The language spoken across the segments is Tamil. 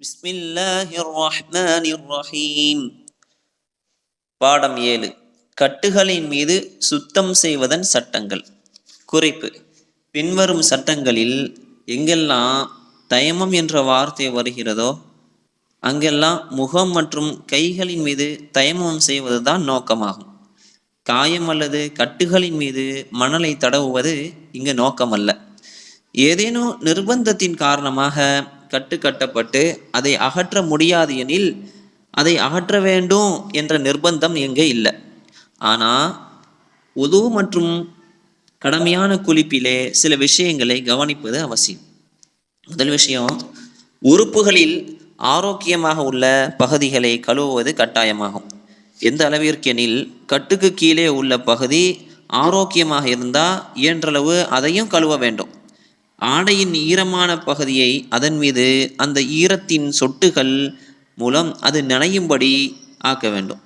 بسم الله الرحمن الرحيم பாடம் ஏழு கட்டுகளின் மீது சுத்தம் செய்வதன் சட்டங்கள் குறிப்பு பின்வரும் சட்டங்களில் எங்கெல்லாம் தயமம் என்ற வார்த்தை வருகிறதோ அங்கெல்லாம் முகம் மற்றும் கைகளின் மீது தயமம் செய்வதுதான் நோக்கமாகும் காயம் அல்லது கட்டுகளின் மீது மணலை தடவுவது இங்கு நோக்கமல்ல ஏதேனும் நிர்பந்தத்தின் காரணமாக கட்டு கட்டப்பட்டு அதை அகற்ற முடியாது எனில் அதை அகற்ற வேண்டும் என்ற நிர்பந்தம் எங்கே இல்லை. ஆனால் உது மற்றும் கடமையான குளிப்பிலே சில விஷயங்களை கவனிப்பது அவசியம். முதல் விஷயம் உறுப்புகளில் ஆரோக்கியமாக உள்ள பகுதிகளை கழுவுவது கட்டாயமாகும். எந்த அளவிற்கெனில் கட்டுக்கு கீழே உள்ள பகுதி ஆரோக்கியமாக இருந்தால் இயன்றளவு அதையும் கழுவ வேண்டும். ஆடையின் ஈரமான பகுதியை அதன் மீது அந்த ஈரத்தின் சொட்டுகள் மூலம் அது நனையும்படி ஆக்க வேண்டும்.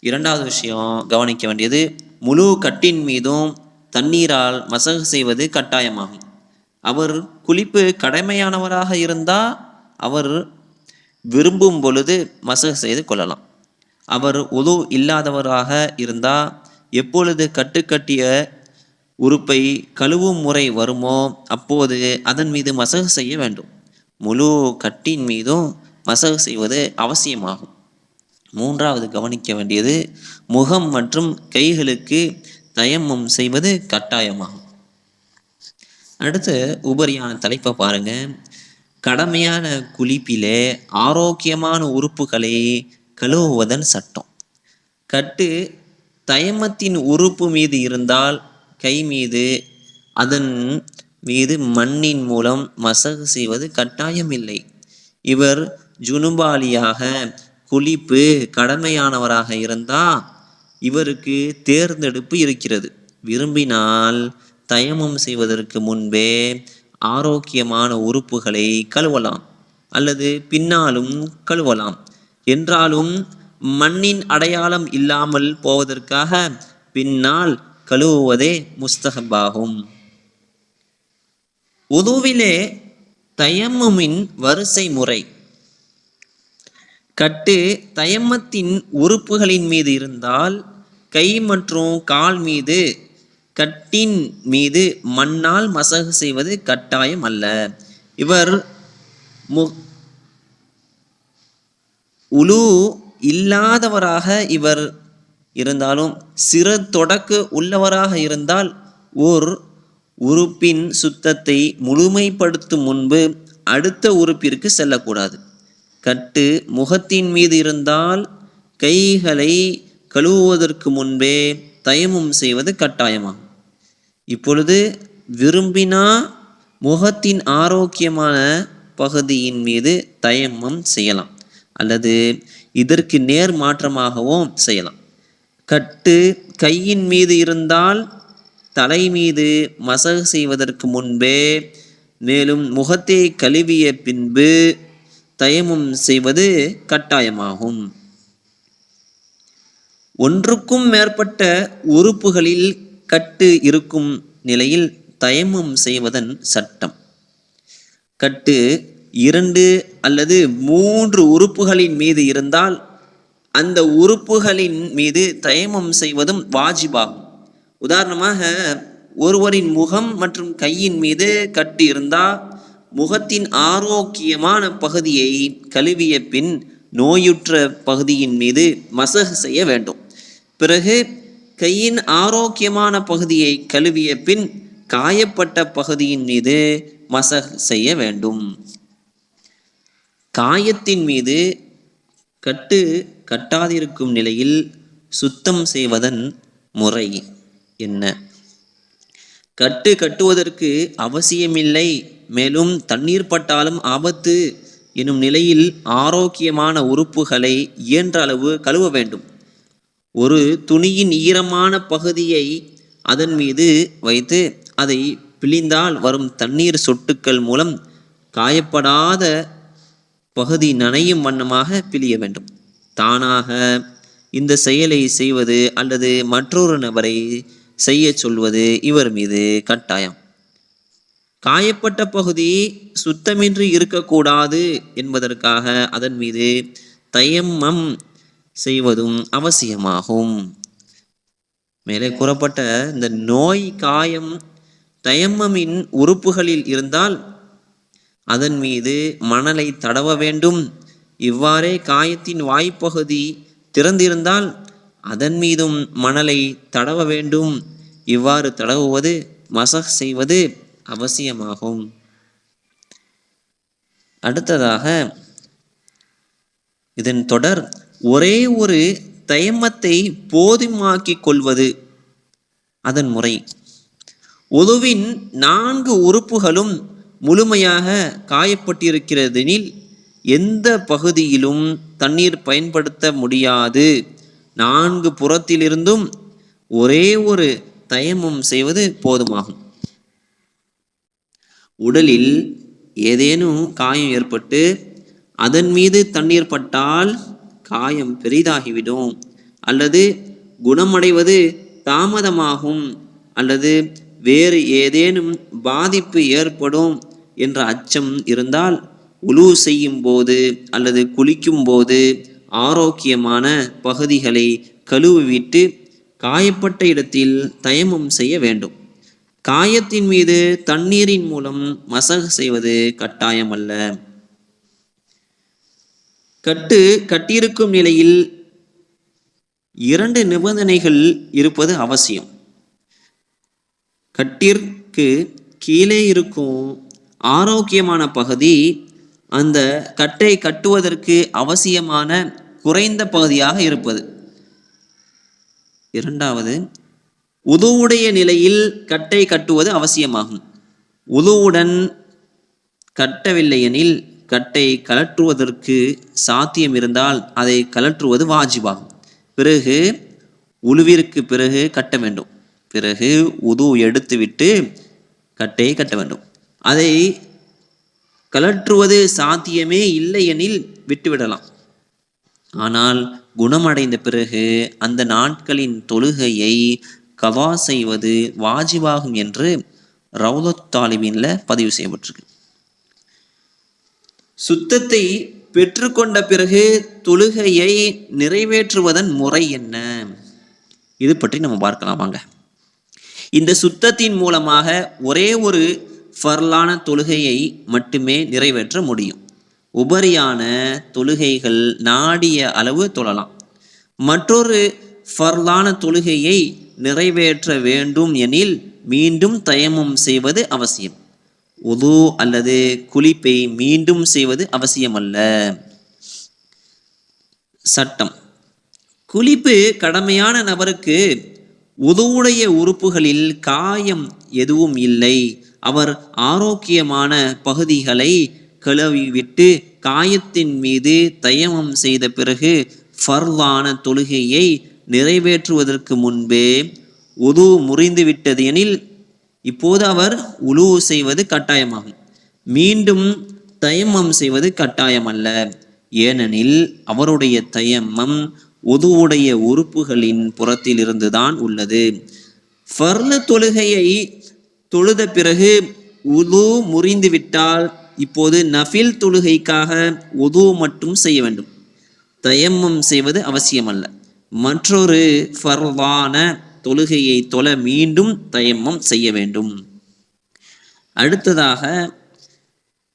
இரண்டாவது விஷயம் கவனிக்க வேண்டியது முழு கட்டின் மீதும் தண்ணீரால் மசகு செய்வது கட்டாயமாகும். அவர் குளிப்பு கடமையானவராக இருந்தால் அவர் விரும்பும் பொழுது மசகு செய்து கொள்ளலாம். அவர் உது இல்லாதவராக இருந்தால் எப்பொழுது கட்டுக்கட்டிய உறுப்பை கழுவும் முறை வருமோ அப்போது அதன் மீது மசகு செய்ய வேண்டும். முழு கட்டின் மீதும் மசகு செய்வது அவசியமாகும். மூன்றாவது கவனிக்க வேண்டியது முகம் மற்றும் கைகளுக்கு தயமம் செய்வது கட்டாயமாகும். அடுத்து உபரியான தலைப்பை பாருங்க. கடமையான குளிப்பிலே ஆரோக்கியமான உறுப்புகளை கழுவுவதன் சட்டம். கட்டு தயமத்தின் உறுப்பு மீது இருந்தால் கை மீது அதன் மீது மண்ணின் மூலம் மசகு செய்வது கட்டாயமில்லை. இவர் ஜுனுபாலியாக குளிப்பு கடமையானவராக இருந்தால் இவருக்கு தேர்ந்தெடுப்பு இருக்கிறது. விரும்பினால் தயமம் செய்வதற்கு முன்பே ஆரோக்கியமான உறுப்புகளை கழுவலாம் அல்லது பின்னாலும் கழுவலாம். என்றாலும் மண்ணின் அடையாளம் இல்லாமல் போவதற்காக பின்னால் கழுவுவதே முஸ்தஹபாகும் உதுவிலே தயம்முமின் வரிசை முறை. கட்டு தயம்மத்தின் உறுப்புகளின் மீது இருந்தால் கை மற்றும் கால் மீது கட்டின் மீது மண்ணால் மசகு செய்வது கட்டாயம் அல்ல. இவர் மு உலு இல்லாதவராக இவர் இருந்தாலும் சிறு தொடக்கு உள்ளவராக இருந்தால் ஓர் உறுப்பின் சுத்தத்தை முழுமைப்படுத்தும் முன்பு அடுத்த உறுப்பிற்கு செல்லக்கூடாது. கட்டு முகத்தின் மீது இருந்தால் கைகளை கழுவுவதற்கு முன்பே தயமம் செய்வது கட்டாயமாகும். இப்பொழுது விரும்பினா முகத்தின் ஆரோக்கியமான பகுதியின் மீது தயமம் செய்யலாம். அல்லது இதற்கு நேர் மாற்றமாகவும் செய்யலாம். கட்டு கையின் மீது இருந்தால் தலை மீது மசகு செய்வதற்கு முன்பே மேலும் முகத்தை கழுவிய பின்பு தயமம் செய்வது கட்டாயமாகும். ஒன்றுக்கும் மேற்பட்ட உறுப்புகளில் கட்டு இருக்கும் நிலையில் தயமம் செய்வதன் சட்டம். கட்டு இரண்டு அல்லது மூன்று உறுப்புகளின் மீது இருந்தால் அந்த உறுப்புகளின் மீது தயமம் செய்வதும் வாஜிபாகும். உதாரணமாக ஒருவரின் முகம் மற்றும் கையின் மீது கட்டு இருந்தால் முகத்தின் ஆரோக்கியமான பகுதியை கழுவிய பின் நோயுற்ற பகுதியின் மீது மசகு செய்ய வேண்டும். பிறகு கையின் ஆரோக்கியமான பகுதியை கழுவிய பின் காயப்பட்ட பகுதியின் மீது மசகு செய்ய வேண்டும். காயத்தின் மீது கட்டு கட்டாதிருக்கும் நிலையில் சுத்தம் செய்வதன் முறை என்ன? கட்டு கட்டுவதற்கு அவசியமில்லை. மேலும் தண்ணீர் பட்டாலும் ஆபத்து எனும் நிலையில் ஆரோக்கியமான உறுப்புகளை இயன்ற அளவு கழுவ வேண்டும். ஒரு துணியின் ஈரமான பகுதியை அதன் மீது வைத்து அதை பிழிந்தால் வரும் தண்ணீர் சொட்டுக்கள் மூலம் காயப்படாத பகுதி நனையும் வண்ணமாக பிழிய வேண்டும். தானாக இந்த செயலை செய்வது அல்லது மற்றொரு நபரை செய்ய சொல்வது இவர் மீது கட்டாயம். காயப்பட்ட பகுதி சுத்தமின்றி இருக்கக்கூடாது என்பதற்காக அதன் மீது தயம்மம் செய்வதும் அவசியமாகும். மேலே கூறப்பட்ட இந்த நோய் காயம் தயம்மமின் உறுப்புகளில் இருந்தால் அதன் மீது மணலை தடவ வேண்டும். இவ்வாறே காயத்தின் வாய்ப்பகுதி திறந்திருந்தால் அதன் மீதும் மணலை தடவ வேண்டும். இவ்வாறு தடவுவது மசக் செய்வது அவசியமாகும். அடுத்ததாக இதன் தொடர் ஒரே ஒரு தயமத்தை போதுமாக்கிக் கொள்வது. அதன் முறை உதுவின் நான்கு உறுப்புகளும் முழுமையாக காயப்பட்டிருக்கிறதெனில் எந்த பகுதியிலும் தண்ணீர் பயன்படுத்த முடியாது. நான்கு புறத்திலிருந்தும் ஒரே ஒரு தயமம் செய்வது போதுமாகும். உடலில் ஏதேனும் காயம் ஏற்பட்டு அதன் மீது தண்ணீர் பட்டால் காயம் பெரிதாகிவிடும். அல்லது குணமடைவது தாமதமாகும். அல்லது வேறு ஏதேனும் பாதிப்பு ஏற்படும் என்ற அச்சம் இருந்தால் உலு செய்யும் போது அல்லது குளிக்கும் போது ஆரோக்கியமான பகுதிகளை கழுவிவிட்டு காயப்பட்ட இடத்தில் தயமம் செய்ய வேண்டும். காயத்தின் மீது தண்ணீரின் மூலம் மசகு செய்வது கட்டாயம் அல்ல கட்டு கட்டியிருக்கும் நிலையில் இரண்டு நிபந்தனைகள் இருப்பது அவசியம். கட்டிற்கு கீழே இருக்கும் ஆரோக்கியமான பகுதி அந்த கட்டை கட்டுவதற்கு அவசியமான குறைந்த பகுதியாக இருப்பது. இரண்டாவது உதுவுடைய நிலையில் கட்டை கட்டுவது அவசியமாகும். உதுவுடன் கட்டவில்லை எனில் கட்டை கலற்றுவதற்கு சாத்தியம் இருந்தால் அதை கலற்றுவது வாஜிபாகும். பிறகு உழுவிற்கு பிறகு கட்ட வேண்டும். பிறகு உது எடுத்துவிட்டு கட்டையை கட்ட வேண்டும். அதை கலற்றுவது சாத்தியமே இல்லை எனில் விட்டுவிடலாம். ஆனால் குணமடைந்த பிறகு அந்த நாட்களின் தொழுகையை கவா செய்வது வாஜிபாகும் என்று ரவுலத் தாலிபின்ல பதிவு செய்யப்பட்டிருக்கு. சுத்தத்தை பெற்றுக்கொண்ட பிறகு தொழுகையை நிறைவேற்றுவதன் முறை என்ன? இது பற்றி நம்ம பார்க்கலாம் வாங்க. இந்த சுத்தத்தின் மூலமாக ஒரே ஒரு ஃபர்லான தொழுகையை மட்டுமே நிறைவேற்ற முடியும். உபரியான தொழுகைகள் நாடிய அளவு தொழலாம். மற்றொரு ஃபர்லான தொழுகையை நிறைவேற்ற வேண்டும் எனில் மீண்டும் தயமம் செய்வது அவசியம். உது அல்லது குளிப்பை மீண்டும் செய்வது அவசியமல்ல. சட்டம். குளிப்பு கடமையான நபருக்கு உதவுடைய உறுப்புகளில் காயம் எதுவும் இல்லை. அவர் ஆரோக்கியமான பகுதிகளை கழுவிவிட்டு காயத்தின் மீது தயமம் செய்த பிறகு ஃபர்வான தொழுகையை நிறைவேற்றுவதற்கு முன்பே உது முறிந்து விட்டது எனில் இப்போது அவர் உலு செய்வது கட்டாயமாகும். மீண்டும் தயமம் செய்வது கட்டாயம் அல்ல ஏனெனில் அவருடைய தயமம் உதுவுடைய உறுப்புகளின் புறத்திலிருந்துதான் உள்ளது. ஃபர்ல தொழுகையை தொழுத பிறகு உது முறிந்து விட்டால் இப்போது நஃபில் தொழுகைக்காக உது மட்டும் செய்ய வேண்டும். தயம்மம் செய்வது அவசியமல்ல. மற்றொரு ஃபர்வான தொழுகையை தொல மீண்டும் தயம்மம் செய்ய வேண்டும். அடுத்ததாக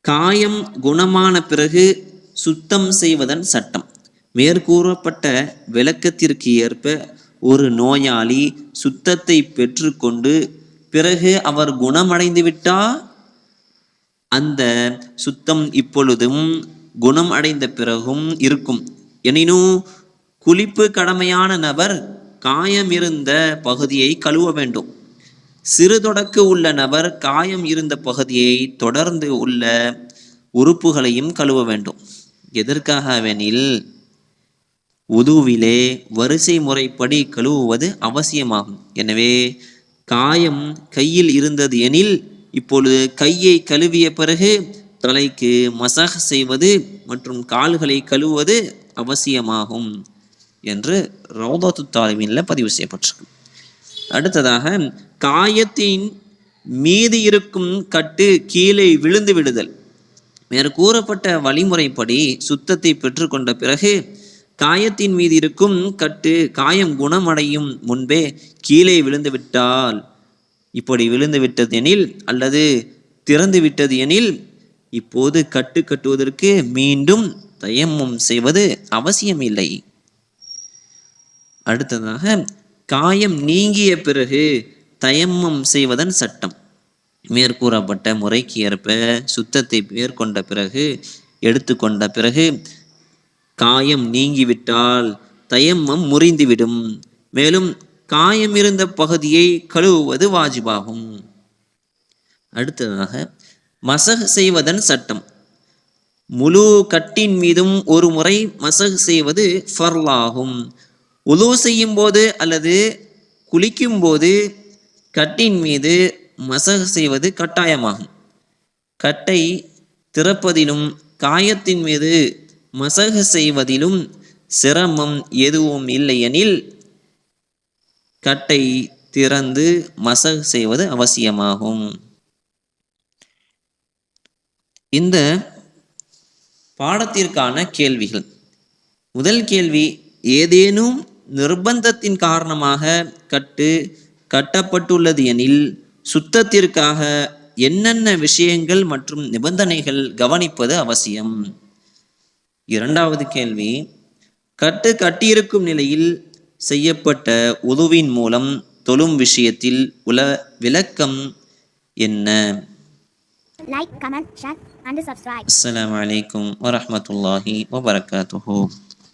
காயம் குணமான பிறகு சுத்தம் செய்வதன் சட்டம். மேற்கூறப்பட்ட விளக்கத்திற்கு ஏற்ப ஒரு நோயாளி சுத்தத்தை பெற்றுக்கொண்டு பிறகு அவர் குணமடைந்து விட்டால் அந்த சுத்தம் இப்பொழுதும் குணம் அடைந்த பிறகும் இருக்கும். எனினும் குளிப்பு கடமையான நபர் காயம் இருந்த பகுதியை கழுவ வேண்டும். சிறு தொடக்கு உள்ள நபர் காயம் இருந்த பகுதியை தொடர்ந்து உள்ள உறுப்புகளையும் கழுவ வேண்டும். எதற்காகவெனில் உதுவிலே வரிசை முறைப்படி கழுவுவது அவசியமாகும். எனவே காயம் கையில் இருந்தது எனில் இப்பொழுது கையை கழுவிய பிறகு தலைக்கு மசாஜ் செய்வது மற்றும் கால்களை கழுவுவது அவசியமாகும் என்று ரௌதாத்து தாலிமீனில் பதிவு செய்யப்பட்டிருக்கு. அடுத்ததாக காயத்தின் மீதி இருக்கும் கட்டு கீழே விழுந்து விடுதல். மேற்கூறப்பட்ட வழிமுறைப்படி சுத்தத்தை பெற்றுக்கொண்ட பிறகு காயத்தின் மீது இருக்கும் கட்டு காயம் குணமடையும் முன்பே கீழே விழுந்து விட்டால் இப்படி விழுந்து விட்டது எனில் அல்லது திறந்து விட்டது எனில் இப்போது கட்டு கட்டுவதற்கு மீண்டும் தயமம் செய்வது அவசியமில்லை. அடுத்ததாக காயம் நீங்கிய பிறகு தயமம் செய்வதன் சட்டம். மேற்கூறப்பட்ட முறைக்கு ஏற்ப சுத்தத்தை மேற்கொண்ட பிறகு எடுத்துக்கொண்ட பிறகு காயம் நீங்கிவிட்டால் தயம்மம் முறிந்துவிடும். மேலும் காயம் இருந்த பகுதியை கழுவுவது வாஜிபாகும். அடுத்ததாக மசக செய்வதன் சட்டம். முழு கட்டின் மீதும் ஒரு முறை மசக செய்வது ஃபர்லாகும். உலு செய்யும் போது அல்லது குளிக்கும் போது கட்டின் மீது மசக செய்வது கட்டாயமாகும். கட்டை திறப்பதிலும் காயத்தின் மீது மசக செய்வதிலும் சிரமம் எதுவும் இல்லையெனில் கட்டை திறந்து மசக செய்வது அவசியமாகும். இந்த பாடத்திற்கான கேள்விகள். முதல் கேள்வி ஏதேனும் நிர்பந்தத்தின் காரணமாக கட்டு கட்டப்பட்டுள்ளது எனில் சுத்தத்திற்காக என்னென்ன விஷயங்கள் மற்றும் நிபந்தனைகள் கவனிப்பது அவசியம்? இரண்டாவது கேள்வி கட்டு கட்டியிருக்கும் நிலையில் செய்யப்பட்ட உதுவின் மூலம் தொழும் விஷயத்தில் உல விளக்கம் என்ன like, comment, share, and subscribe. அஸ்ஸலாமு அலைக்கும் வரஹ்மத்துல்லாஹி வபரகாத்துஹு